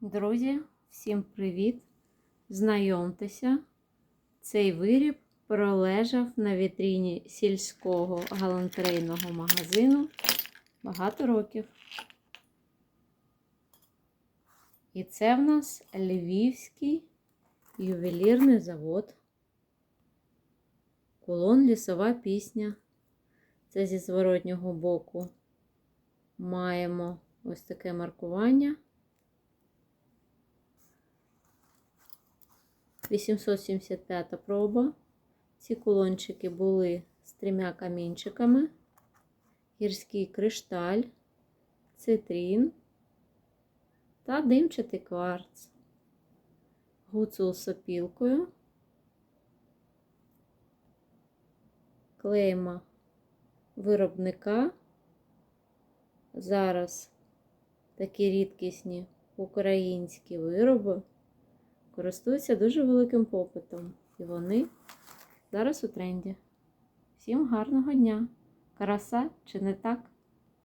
Друзі, всім привіт! Знайомтеся, цей виріб пролежав на вітріні сільського галантерейного магазину багато років. І це в нас Львівський ювелірний завод. Кулон лісова пісня. Це зі зворотнього боку маємо ось таке маркування. 875 проба. Ці кулончики були з трьома камінчиками. Гірський кришталь, цитрін та димчатий кварц. Гуцул з сопілкою. Клейма виробника. Зараз такі рідкісні українські вироби користуються дуже великим попитом. І вони зараз у тренді. Всім гарного дня! Краса чи не так?